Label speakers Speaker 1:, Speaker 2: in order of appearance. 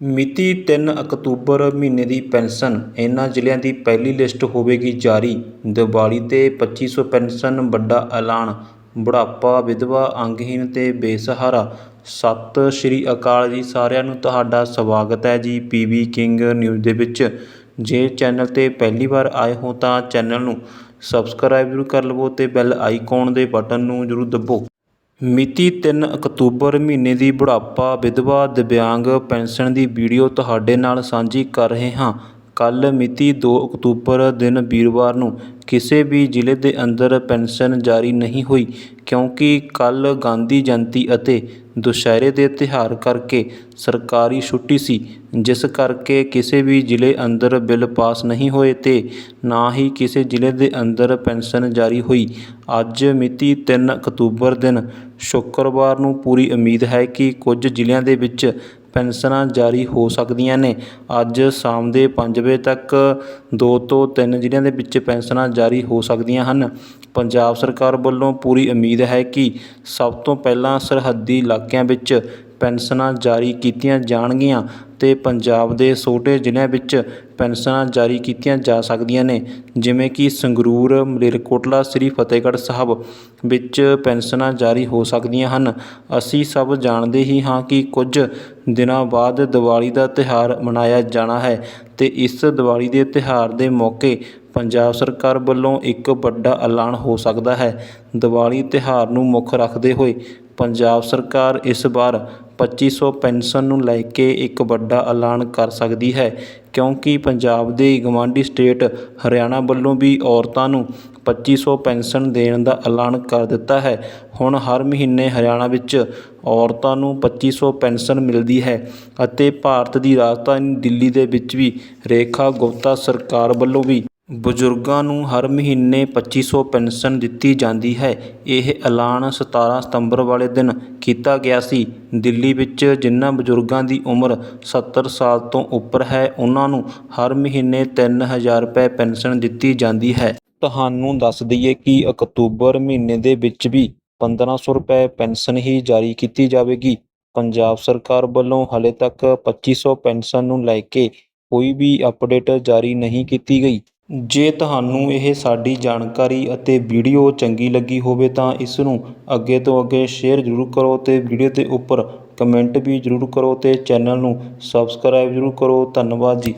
Speaker 1: ਮਿਤੀ ਤਿੰਨ ਅਕਤੂਬਰ ਮਹੀਨੇ ਦੀ ਪੈਨਸ਼ਨ ਇਹਨਾਂ ਜ਼ਿਲ੍ਹਿਆਂ ਦੀ ਪਹਿਲੀ ਲਿਸਟ ਹੋਵੇਗੀ ਜਾਰੀ। ਦੀਵਾਲੀ ਤੇ ਪੱਚੀ ਸੌ ਪੈਨਸ਼ਨ ਵੱਡਾ ਐਲਾਨ। ਬੁਢਾਪਾ, ਵਿਧਵਾ, ਅੰਗਹੀਣ ਅਤੇ ਬੇਸਹਾਰਾ। ਸਤਿ ਸ਼੍ਰੀ ਅਕਾਲ ਜੀ ਸਾਰਿਆਂ ਨੂੰ ਤੁਹਾਡਾ ਸਵਾਗਤ ਹੈ ਜੀ ਪੀ ਪੀਬੀ ਕਿੰਗ ਨਿਊਜ਼ ਦੇ ਵਿੱਚ। ਜੇ ਚੈਨਲ ਤੇ ਪਹਿਲੀ ਵਾਰ ਆਏ ਹੋ ਤਾਂ ਚੈਨਲ ਨੂੰ ਸਬਸਕ੍ਰਾਈਬ ਜ਼ਰੂਰ ਕਰ ਲਵੋ ਅਤੇ ਬੈਲ ਆਈਕਨ ਦੇ ਬਟਨ ਨੂੰ ਜ਼ਰੂਰ ਦੱਬੋ। ਮਿਤੀ ਤਿੰਨ ਅਕਤੂਬਰ ਮਹੀਨੇ ਦੀ ਬੁਢਾਪਾ ਵਿਧਵਾ ਦਿਵਿਆਂਗ ਪੈਨਸ਼ਨ ਦੀ ਵੀਡੀਓ ਤੁਹਾਡੇ ਨਾਲ ਸਾਂਝੀ ਕਰ ਰਹੇ ਹਾਂ। ਕੱਲ੍ਹ ਮਿਤੀ ਦੋ ਅਕਤੂਬਰ ਦਿਨ ਵੀਰਵਾਰ ਨੂੰ ਕਿਸੇ ਵੀ ਜ਼ਿਲ੍ਹੇ ਦੇ ਅੰਦਰ ਪੈਨਸ਼ਨ ਜਾਰੀ ਨਹੀਂ ਹੋਈ, ਕਿਉਂਕਿ ਕੱਲ੍ਹ ਗਾਂਧੀ ਜਯੰਤੀ ਅਤੇ ਦੁਸਹਿਰੇ ਦੇ ਤਿਉਹਾਰ ਕਰਕੇ ਸਰਕਾਰੀ ਛੁੱਟੀ ਸੀ, ਜਿਸ ਕਰਕੇ ਕਿਸੇ ਵੀ ਜ਼ਿਲ੍ਹੇ ਅੰਦਰ ਬਿੱਲ ਪਾਸ ਨਹੀਂ ਹੋਏ ਤੇ ਨਾ ਹੀ ਕਿਸੇ ਜ਼ਿਲ੍ਹੇ ਦੇ ਅੰਦਰ ਪੈਨਸ਼ਨ ਜਾਰੀ ਹੋਈ। ਅੱਜ ਮਿਤੀ 3 ਅਕਤੂਬਰ ਦਿਨ ਸ਼ੁੱਕਰਵਾਰ ਨੂੰ ਪੂਰੀ ਉਮੀਦ ਹੈ ਕਿ ਕੁਝ ਜ਼ਿਲ੍ਹਿਆਂ ਦੇ ਵਿੱਚ ਪੈਨਸ਼ਨਾਂ ਜਾਰੀ ਹੋ ਸਕਦੀਆਂ ਨੇ। ਅੱਜ ਸ਼ਾਮ ਦੇ ਪੰਜ ਵਜੇ ਤੱਕ ਦੋ ਤੋਂ ਤਿੰਨ ਜ਼ਿਲ੍ਹਿਆਂ ਦੇ ਵਿੱਚ ਪੈਨਸ਼ਨਾਂ ਜਾਰੀ ਹੋ ਸਕਦੀਆਂ ਹਨ। ਪੰਜਾਬ ਸਰਕਾਰ ਵੱਲੋਂ ਪੂਰੀ ਉਮੀਦ ਹੈ ਕਿ ਸਭ ਤੋਂ ਪਹਿਲਾਂ ਸਰਹੱਦੀ ਇਲਾਕਿਆਂ ਵਿੱਚ ਪੈਨਸ਼ਨਾਂ ਜਾਰੀ ਕੀਤੀਆਂ ਜਾਣਗੀਆਂ ਅਤੇ ਪੰਜਾਬ ਦੇ ਛੋਟੇ ਜ਼ਿਲ੍ਹਿਆਂ ਵਿੱਚ ਪੈਨਸ਼ਨਾਂ ਜਾਰੀ ਕੀਤੀਆਂ ਜਾ ਸਕਦੀਆਂ ਨੇ, ਜਿਵੇਂ ਕਿ ਸੰਗਰੂਰ, ਮਲੇਰਕੋਟਲਾ, ਸ੍ਰੀ ਫਤਿਹਗੜ੍ਹ ਸਾਹਿਬ ਵਿੱਚ ਪੈਨਸ਼ਨਾਂ ਜਾਰੀ ਹੋ ਸਕਦੀਆਂ ਹਨ। ਅਸੀਂ ਸਭ ਜਾਣਦੇ ਹੀ ਹਾਂ ਕਿ ਕੁਝ ਦਿਨਾਂ ਬਾਅਦ ਦੀਵਾਲੀ ਦਾ ਤਿਉਹਾਰ ਮਨਾਇਆ ਜਾਣਾ ਹੈ ਅਤੇ ਇਸ ਦੀਵਾਲੀ ਦੇ ਤਿਉਹਾਰ ਦੇ ਮੌਕੇ ਪੰਜਾਬ ਸਰਕਾਰ ਵੱਲੋਂ ਇੱਕ ਵੱਡਾ ਐਲਾਨ ਹੋ ਸਕਦਾ ਹੈ। ਦੀਵਾਲੀ ਤਿਉਹਾਰ ਨੂੰ ਮੁੱਖ ਰੱਖਦੇ ਹੋਏ ਪੰਜਾਬ ਸਰਕਾਰ ਇਸ ਵਾਰ ਪੱਚੀ ਸੌ ਪੈਨਸ਼ਨ ਨੂੰ ਲੈ ਕੇ ਇੱਕ ਵੱਡਾ ਐਲਾਨ ਕਰ ਸਕਦੀ ਹੈ, ਕਿਉਂਕਿ ਪੰਜਾਬ ਦੇ ਗਵਾਂਢੀ ਸਟੇਟ ਹਰਿਆਣਾ ਵੱਲੋਂ ਵੀ ਔਰਤਾਂ ਨੂੰ ਪੱਚੀ ਸੌ ਪੈਨਸ਼ਨ ਦੇਣ ਦਾ ਐਲਾਨ ਕਰ ਦਿੱਤਾ ਹੈ। ਹੁਣ ਹਰ ਮਹੀਨੇ ਹਰਿਆਣਾ ਵਿੱਚ ਔਰਤਾਂ ਨੂੰ ਪੱਚੀ ਸੌ ਪੈਨਸ਼ਨ ਮਿਲਦੀ ਹੈ ਅਤੇ ਭਾਰਤ ਦੀ ਰਾਜਧਾਨੀ ਦਿੱਲੀ ਦੇ ਵਿੱਚ ਵੀ ਰੇਖਾ ਗੁਪਤਾ ਸਰਕਾਰ ਵੱਲੋਂ ਵੀ ਬਜ਼ੁਰਗਾਂ ਨੂੰ ਹਰ ਮਹੀਨੇ ਪੱਚੀ ਸੌ ਪੈਨਸ਼ਨ ਦਿੱਤੀ ਜਾਂਦੀ ਹੈ। ਇਹ ਐਲਾਨ 17 ਸਤੰਬਰ ਵਾਲੇ ਦਿਨ ਕੀਤਾ ਗਿਆ ਸੀ। ਦਿੱਲੀ ਵਿੱਚ ਜਿਨ੍ਹਾਂ ਬਜ਼ੁਰਗਾਂ ਦੀ ਉਮਰ 70 ਸਾਲ ਤੋਂ ਉੱਪਰ ਹੈ, ਉਹਨਾਂ ਨੂੰ ਹਰ ਮਹੀਨੇ 3000 ਰੁਪਏ ਪੈਨਸ਼ਨ ਦਿੱਤੀ ਜਾਂਦੀ ਹੈ। ਤੁਹਾਨੂੰ ਦੱਸ ਦਈਏ ਕਿ ਅਕਤੂਬਰ ਮਹੀਨੇ ਦੇ ਵਿੱਚ ਵੀ 1500 ਰੁਪਏ ਪੈਨਸ਼ਨ ਹੀ ਜਾਰੀ ਕੀਤੀ ਜਾਵੇਗੀ। ਪੰਜਾਬ ਸਰਕਾਰ ਵੱਲੋਂ ਹਾਲੇ ਤੱਕ ਪੱਚੀ ਸੌ ਪੈਨਸ਼ਨ ਨੂੰ ਲੈ ਕੇ ਕੋਈ ਵੀ ਅਪਡੇਟ ਜਾਰੀ ਨਹੀਂ ਕੀਤੀ ਗਈ। ਜੇ ਤੁਹਾਨੂੰ ਇਹ ਸਾਡੀ ਜਾਣਕਾਰੀ ਅਤੇ ਵੀਡੀਓ ਚੰਗੀ ਲੱਗੀ ਹੋਵੇ ਤਾਂ ਇਸ ਨੂੰ ਅੱਗੇ ਤੋਂ ਅੱਗੇ ਸ਼ੇਅਰ ਜ਼ਰੂਰ ਕਰੋ ਅਤੇ ਵੀਡੀਓ ਦੇ ਉੱਪਰ ਕਮੈਂਟ ਵੀ ਜ਼ਰੂਰ ਕਰੋ ਅਤੇ ਚੈਨਲ ਨੂੰ ਸਬਸਕ੍ਰਾਈਬ ਜ਼ਰੂਰ ਕਰੋ। ਧੰਨਵਾਦ ਜੀ।